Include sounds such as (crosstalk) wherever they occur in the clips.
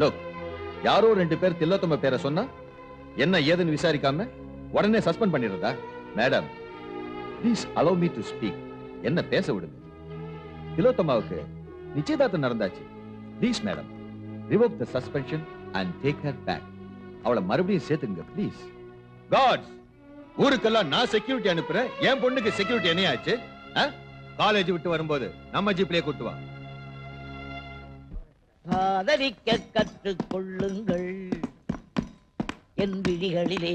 லோக் யாரோ ரெண்டு பேர் தில்லோத்தம பேரை சொன்னா என்ன ஏதுன்னு விசாரிக்காம உடனே suspend பண்ணிடுறதா? Madam please allow me to speak என்ன பேச விடுங்க? திலோத்தமாவுக்கு நிச்சயதார்த்தம் நடந்தாச்சு. Please madam revoke the suspension and take her back அவளை மறுபடியும் சேர்த்துங்க ப்ளீஸ் காட்ஸ் ஊருக்கெல்லாம் நான் செக்யூரிட்டி அனுப்புறேன். என் பொண்ணுக்கு செக்யூரிட்டி என்னையாச்சு? ஆச்சு காலேஜ் விட்டு வரும்போது நம்ம ஜீப்லயே கூட்டு காதலிக்க கற்றுக் கொள்ளுங்கள் என் விழிகளிலே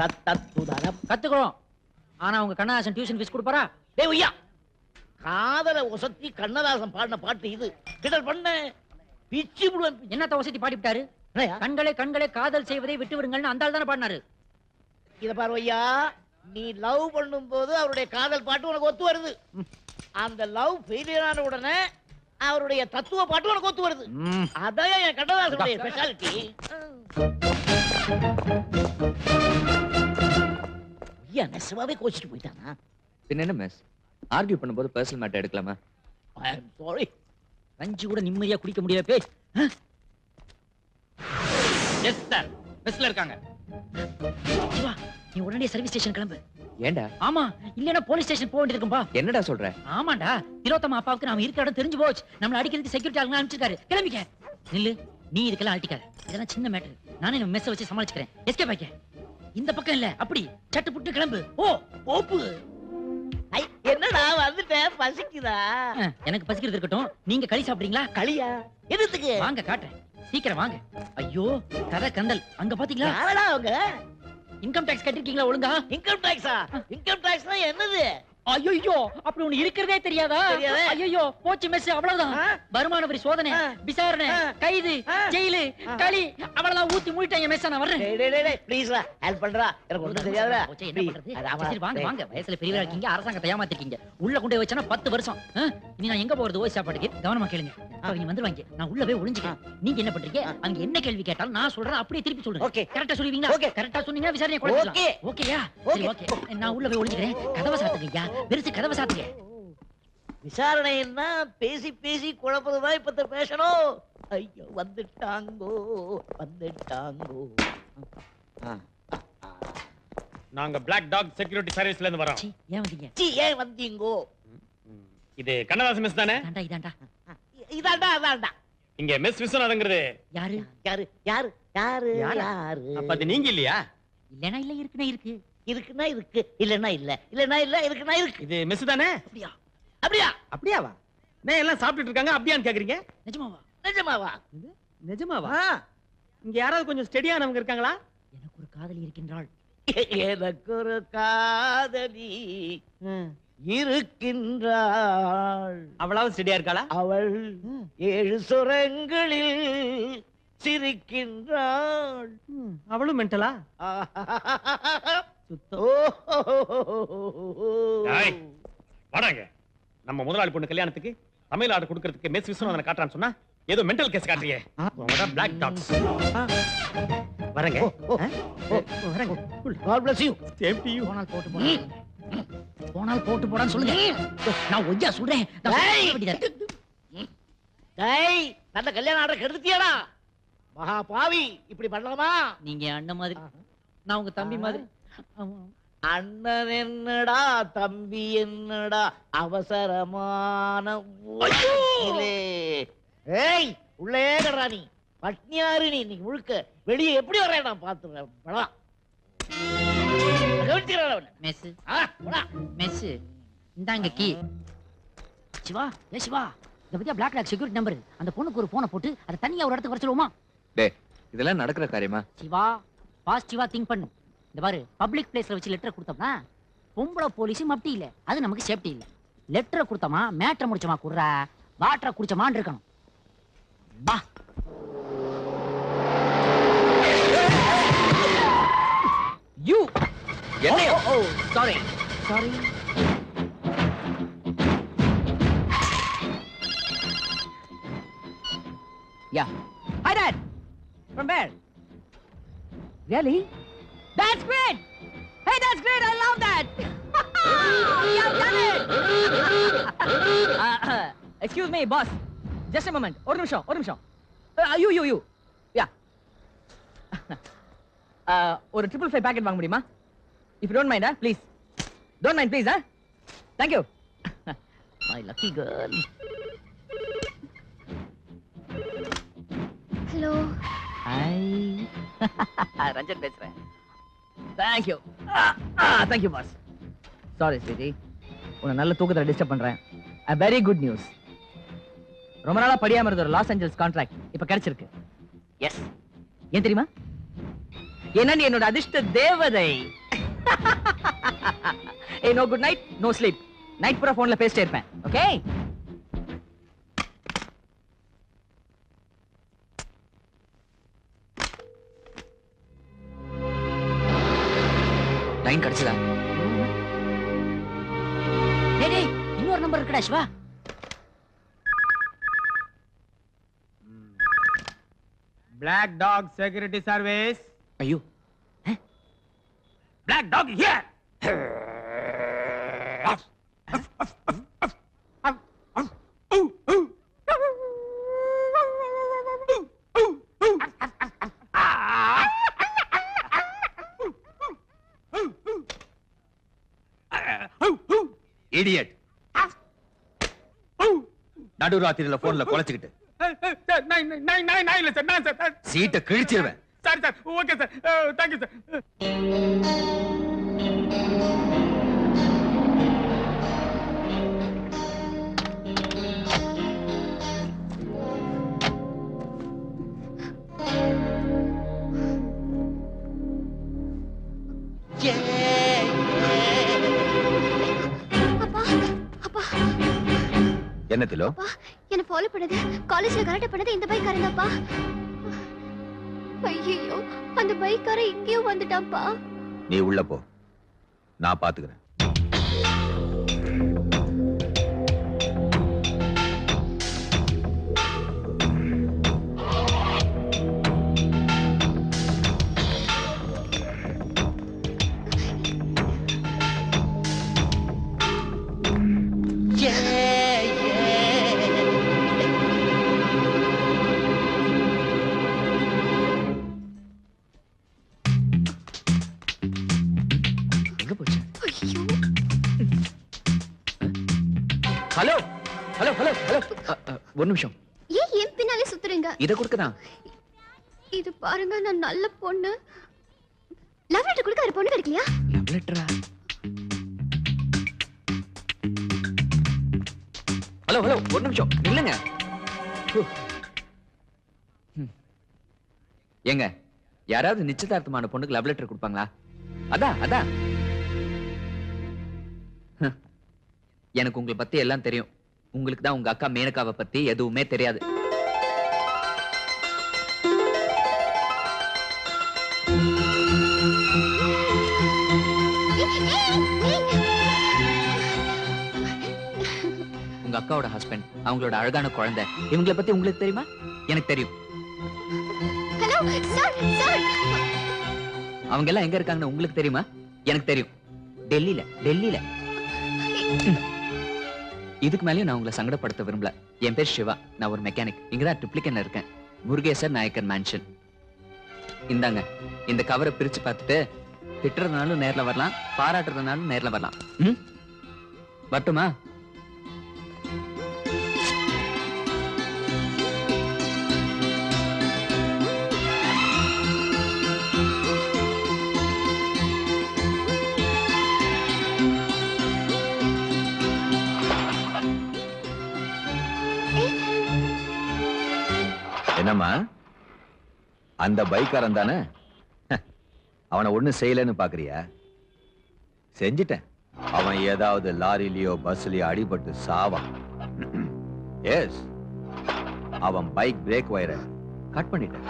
தத்தத்துதரம் கத்துக்கிறோம் ஆனா உங்க கண்ணாசன் டியூஷன் ஃபீஸ் கொடுப்பாரா? டேய் உய்யா. காதல ஒசத்தி கண்ணதாசன் பாடின பாட்டு இது. கிடல் பண்ண. பிச்சு விடுவேன் என்னத்த வசதி பாடிவிட்டாரு? கண்களே கண்களே காதல் செய்வதை விட்டு விடுங்கள்னு அந்த தானே பாடினாரு. இத பாரு ஐயா நீ லவ் பண்ணும் போது அவருடைய காதல் பாட்டு உனக்கு ஒத்து வருது. அந்த லவ் ஃபெயிலியர் ஆன உடனே அவருடைய தத்துவ பாட்டு உனக்கு ஒத்து வருது. அதான் என் கண்ணதாசனுடைய ஸ்பெஷாலிட்டி ஐயா நெசமாவே கோச்சிட்டு போயிட்டானா? பின்ன என்ன மிஸ் ஆர்கியூ பண்ணும்போது பர்சனல் மேட்டர் எடுக்கலாமா? ஐ எம் சாரி கஞ்சி கூட நிம்மதியா குடிக்க முடியல பே எஸ் சார் மெஸ்ல இருக்காங்க. நீ உடனே சர்வீஸ் ஸ்டேஷன் கிளம்பு. ஏன்டா ஆமா இல்லனா போலீஸ் ஸ்டேஷன் போக வேண்டியிருக்கும்பா என்னடா சொல்ற? ஆமாண்டா திலோத்தமா அப்பாவுக்கு நாம இருக்கிற இடம் தெரிஞ்சு போச்சு. நம்மள அடிக்கிறதுக்கு செக்யூரிட்டி ஆளுங்க அனுப்பிச்சிருக்காரு. கிளம்பிக்க. நில்லு நீ இதுக்கெல்லாம் அழட்டிக்காத இதெல்லாம் சின்ன மேட்டர் நானே நம்ம மெஸ்ஸ வச்சு சமாளிச்சுக்கிறேன். எஸ்கே பாய்க்க இந்த பக்கம் இல்ல அப்படி. சட்டு புட்டு கிளம்பு. ஓ போப்பு. ஐ என்னடா வந்துட்டேன் பசிக்குதா? அஹ், எனக்கு பசிக்கிறது இருக்கட்டும். நீங்க களி சாப்பிடுறீங்களா? களியா? எதுக்கு வாங்க காட்டுறேன். சீக்கிரம் வாங்க. ஐயோ கதை கந்தல். அங்க பாத்தீங்களா? யாரடா அவங்க? இன்கம் டாக்ஸ் கட்டிருக்கீங்களா ஒழுங்கா? இன்கம் டாக்ஸா இன்கம் டாக்ஸ்னா என்னது? ஐயோ அப்படி ஒண்ணு இருக்கிறதே தெரியாதா. ஐயோ போச்சு மெஸ் அவ்வளவுதான்? வருமான வரி சோதனை. விசாரணை. கைது. ஜெயிலு. களி அவ்வளவுதான் ஊத்தி மூடிட்டாங்க மெஸ் நான் வர்றேன் ப்ளீஸ்டா ஹெல்ப் பண்றா எனக்கு ஒண்ணும் தெரியாதுடா. சரி, வாங்க. வாங்க வயசுல பெரியவரா இருக்கீங்க அரசாங்கத்தை ஏமாத்திருக்கீங்க உள்ள கொண்டு வச்சனா பத்து வருஷம்? இனி நான் எங்க போறது ஓய் சாப்பாட்டுக்கு கவனமா கேளுங்க அவங்க வந்துருவாங்க நான் உள்ள போய் ஒளிஞ்சுக்கிறேன் நீங்க என்ன பண்றீங்க. அங்க என்ன கேள்வி கேட்டாலும் நான் சொல்றேன் அப்படியே திருப்பி சொல்றேன் ஓகே கரெக்டா சொல்லுவீங்களா Okay. கரெக்டா சொன்னீங்கன்னா விசாரணை. குழப்பிடலாம் ஓகேயா. ஓகே நான் உள்ள போய் ஒளிஞ்சுக்கிறேன் கதவை சாத்துங்க பெருசு கதவை சாத்துங்க. விசாரணைன்னா பேசி பேசி குழப்பதுதான் இப்ப பேசணும். ஐயோ வந்துட்டாங்கோ வந்துட்டாங்கோ. ஆ. நாங்க பிளாக் டாக் செக்யூரிட்டி சர்வீஸ்ல இருந்து வரோம். சீ, ஏன் வந்தீங்க? சீ ஏன் வந்தீங்கோ? இது கண்ணதாசன் மெஸ் தானே? இதாண்டா இதாண்டா. இதாண்டா அதாண்டா இங்க மிஸ் விஸ்வநாதங்கிறது யாரு? யாரு? யாரு? யாரு? யாரா? யாரு? அப்ப அது நீங்க இல்லையா? இல்லனா இல்ல இருக்குனா இருக்கு. இருக்குன்னா இருக்கு இல்லன்னா இல்ல. இல்லன்னா இல்ல இருக்குன்னா இருக்கு. இது மெஸ் தானே? அப்படியா? அப்படியா? அப்படியாவா? நான் எல்லாம் சாப்பிட்டுட்டு இருக்காங்க. அப்படியான்னு கேக்குறீங்க? நிஜமாவா? நிஜமாவா? நிஜமாவா. இங்க யாராவது கொஞ்சம் ஸ்டெடியானவங்க இருக்காங்களா? எனக்கு ஒரு காதலி இருக்கின்றாள். எனக்கு ஒரு காதலி இருக்கின்றாள். அவளாவது ஸ்டெடியா இருக்காளா? அவள் ஏழு சுரங்களில் சிரிக்கின்றாள். அவளும் மென்டலா. வாடாங்க. நம்ம முதலாளி பொண்ணு கல்யாணத்துக்கு தமிழ் ஆர்டர் கொடுக்கறதுக்கு மெஸ் விஸ்வநாதனை காட்டுறான்னு சொன்னா ஏதோ மென்டல் கேஸ் காட்டுறியே. பிளாக் டாக்ஸ் வரங்க. வரங்க. Bless you. Same to you போனால் போட்டு போனால் போனால் போட்டு போடான்னு சொல்லுங்க. நான் ஒய்யா சொல்றேன். டேய். நல்ல கல்யாணம் ஆர்டர் கெடுத்தியாடா. மகா பாவி இப்படி பண்ணலாமா? நீங்க அண்ணன் மாதிரி. நான் உங்க தம்பி மாதிரி. அண்ணன் என்னடா தம்பி என்னடா அவசரமான. ஏய் உள்ளே கடறா நீ. பட்னியாரு நீ இன்னைக்கு முழுக்க. வெளியே எப்படி வர்றேன் நான் பாத்துறேன் படம் இந்தாங்க கீ. சிவா ஏ சிவா இந்த பத்தியா பிளாக் செக்யூரிட்டி நம்பர் அந்த பொண்ணுக்கு ஒரு போனை போட்டு அதை தனியா ஒரு இடத்துக்கு வர சொல்லுவோமா? டேய் இதெல்லாம் நடக்கிற காரியமா? சிவா பாசிட்டிவா திங்க் பண்ணு. இந்த பாரு பப்ளிக் பிளேஸ்ல வச்சு லெட்டர் கொடுத்தோம்னா பொம்பளை போலீஸ் மப்டி இல்ல. அது நமக்கு சேஃப்டி இல்ல. லெட்டரை கொடுத்தோமா மேட்டரை முடிச்சோமா குடுறா. வாட்டரை குடிச்சோமான்னு இருக்கணும். பா யூ என்னையா? Sorry sorry Yeah. Hi, Dad. From where? Really? That's great. Hey, that's great. I love that. (laughs) you have done it. (laughs) uh, uh, excuse me, boss. Just a moment. ஒரு நிமிஷம் ஒரு நிமிஷம் ஐயோ யூ யூ யா ஒரு ட்ரிபிள் ஃபைவ் பேக்கெட் வாங்க முடியுமா if don't mind please don't mind please ah thank you my lucky girl hello hi Ranjan பேசுறேன் thank you thank you boss sorry sweetie உன்னை நல்ல தூக்கத்தில் டிஸ்டர்ப் பண்றேன். A வெரி குட் நியூஸ் ரொம்ப நாளா படியாம இருந்த ஒரு லாஸ் ஏஞ்சல்ஸ் கான்ட்ராக்ட் இப்ப கிடைச்சிருக்கு. எஸ் ஏன் தெரியுமா? நீ என்னோட அதிர்ஷ்ட தேவதை. ஏய் no good night no sleep night பூரா போன்ல பேசிட்டே இருப்பேன். ஓகே லைன் கிடைச்சதா? இன்னொரு நம்பர் இருக்குடா Siva. Black dog security service ஐயோ. Black dog here idiot. நடுராத்திரியில போன்ல குலைச்சுக்கிட்டு சீட்டை கிழிச்சிருவேன். Sorry sir okay sir thank you sir. என்ன திலோ? என்ன ஃபாலோ பண்ணது. காலேஜ்ல கரெக்ட் பண்ணது இந்த பைக் காரங்கப்பா ஐயோ அந்த பைக்கார இங்கேயும் வந்துட்டான்ப்பா. நீ உள்ள போ. நான் பாத்துக்கிறேன். ஒரு நிமிஷம். ஏன் என் பின்னாலே சுத்துறீங்க? இதை கொடுக்கதான் இது பாருங்க நான் நல்ல பொண்ணு. லவ் லெட்டர் கொடுக்க வேற பொண்ணு கிடைக்கலையா? லவ் லெட்டரா ஹலோ ஹலோ ஒரு நிமிஷம். ம். ஏங்க யாராவது நிச்சயதார்த்தமான பொண்ணுக்கு லவ் லெட்டர் கொடுப்பாங்களா? அதான் அதான். எனக்கு உங்களை பத்தி எல்லாம் தெரியும். உங்களுக்கு தான் உங்க அக்கா மேனகாவை பத்தி எதுவுமே தெரியாது. உங்க அக்காவோட ஹஸ்பண்ட் அவங்களோட அழகான குழந்தை. இவங்கள பத்தி உங்களுக்கு தெரியுமா? எனக்கு தெரியும். அவங்க எல்லாம் எங்க இருக்காங்கன்னு உங்களுக்கு தெரியுமா? எனக்கு தெரியும். டெல்லியில டெல்லியில. இதுக்கு மேலயும் நான் உங்களை சங்கடப்படுத்த விரும்பல. என் பேர் சிவா. நான் ஒரு மெக்கானிக் இங்கதான் ட்ரிப்ளிகன்ல இருக்கேன். முருகேசர் நாயக்கர் மேன்ஷன் இந்தாங்க. இந்த கவரை பிரிச்சு பார்த்துட்டு திட்டுறதுனாலும் நேர்ல வரலாம் பாராட்டுறதுனாலும் நேர்ல வரலாம். ம்? வரட்டுமா? ஆமா. அந்த பைக்காரன் தானே? அவனை ஒன்னும் செய்யலன்னு பாக்குறியா? செஞ்சிட்டேன். அவன் ஏதாவது லாரிலயோ பஸ்லயோ அடிபட்டு சாவான். எஸ் அவன் பைக் பிரேக் வயர கட் பண்ணிட்டேன்.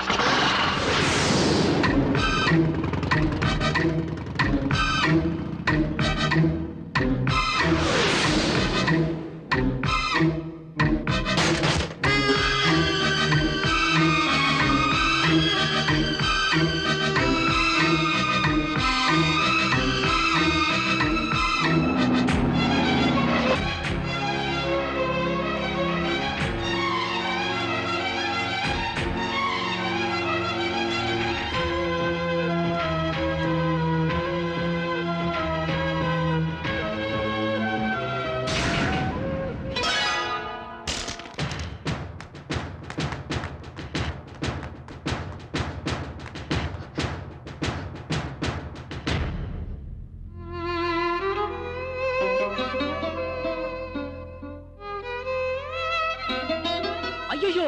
ஐயோ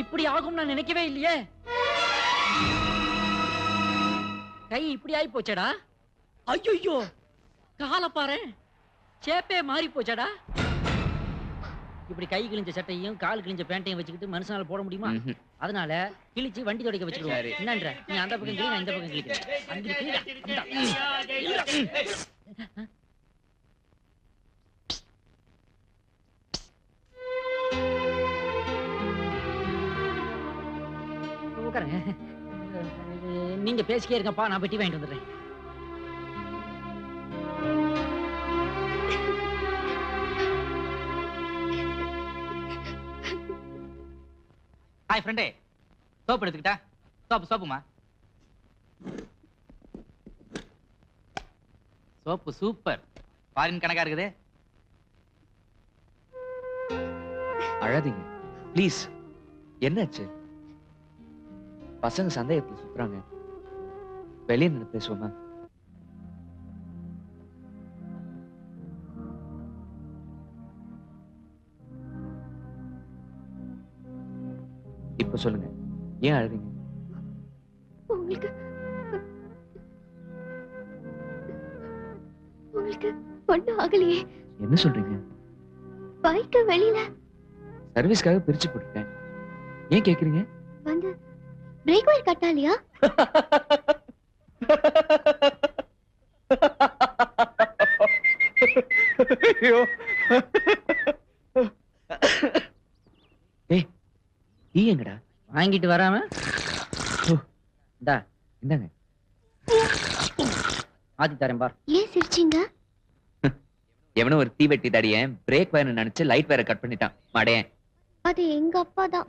இப்படி ஆகும் நான் நினைக்கவே இல்லையே. கை இப்படி ஆகி போச்சடா? ஐயோ காலை பாரு. சேப்பே மாறி போச்சடா? இப்படி கை கிழிஞ்ச சட்டையும் கால் கிழிஞ்ச பேண்டையும் வச்சுக்கிட்டு மனுஷனால போட முடியுமா? அதனால கிழிச்சு வண்டி துடைக்க வச்சிருவாரு என்னன்ற? நீ அந்த பக்கம் கிழி நான் இந்த. பக்கம் கிழிக்கிறேன் உட்காருங்க நீங்க பேசிக்கே இருக்கப்பா நான் பெட்டி வாங்கிட்டு வந்துடுறேன். ஹாய் ஃப்ரெண்டே சோப்பு எடுத்துக்கிட்டா? சோப்பு சோப்புமா? Soap super. ஃபாரின் கணக்கா இருக்குது? அழாதீங்க. ப்ளீஸ் என்னாச்சு? பசங்க சந்தேகத்துல சுத்துறாங்க வெளியே நின்று பேசுவோமா? இப்ப சொல்லுங்க. ஏன் அழுறீங்க? உங்களுக்கு உங்களுக்கு ஒண்ணும் ஆகலையே. என்ன சொல்றீங்க? பைக்க வெளியில சர்வீஸ்க்காக பிரிச்சு போட்டுட்டேன். ஏன் கேக்குறீங்க? வந்து பிரேக் ஒயர் கட்டாலியா ஏய் ஈ எங்கடா? வாங்கிட்டு வராம? இந்தா இந்தாங்க. ஆத்தி தரேன் பார். ஏன் சிரிச்சீங்க? எவனோ ஒரு தீவெட்டி தடியன் பிரேக் வேற நினைச்சு லைட் வேற கட் பண்ணிட்டான். மடையன் அது எங்க அப்பா தான்.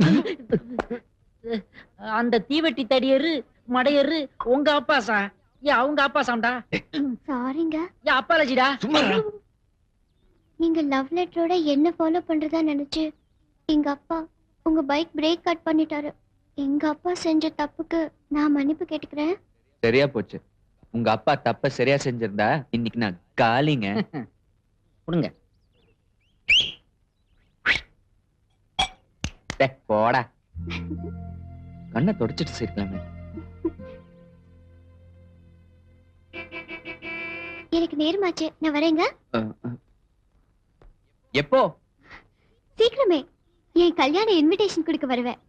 அந்த தீவெட்டி தடியரு மடையரு உங்க அப்பா சா. ஏன் அவங்க அப்பா சாம்டா? சாரிங்க ஏன் அப்பாலஜிடா. நீங்க லவ் லெட்டரோட என்ன ஃபாலோ பண்றதா நினைச்சு எங்க அப்பா உங்க பைக் பிரேக் கட் பண்ணிட்டாரு. எங்க அப்பா செஞ்ச தப்புக்கு நான் மன்னிப்பு கேட்டுக்கிறேன். சரியா போச்சு. உங்க அப்பா தப்ப சரியா செஞ்சிருந்தா இன்னைக்கு நான் காலிங்க. கொடுங்க போடா. கண்ணை தொடச்சிட்டு சேர்க்கலாமே எனக்கு நேரமாச்சு. நான் வரேங்க. எப்போ? சீக்கிரமே. என் கல்யாண இன்விடேஷன் கொடுக்க வருவேன்.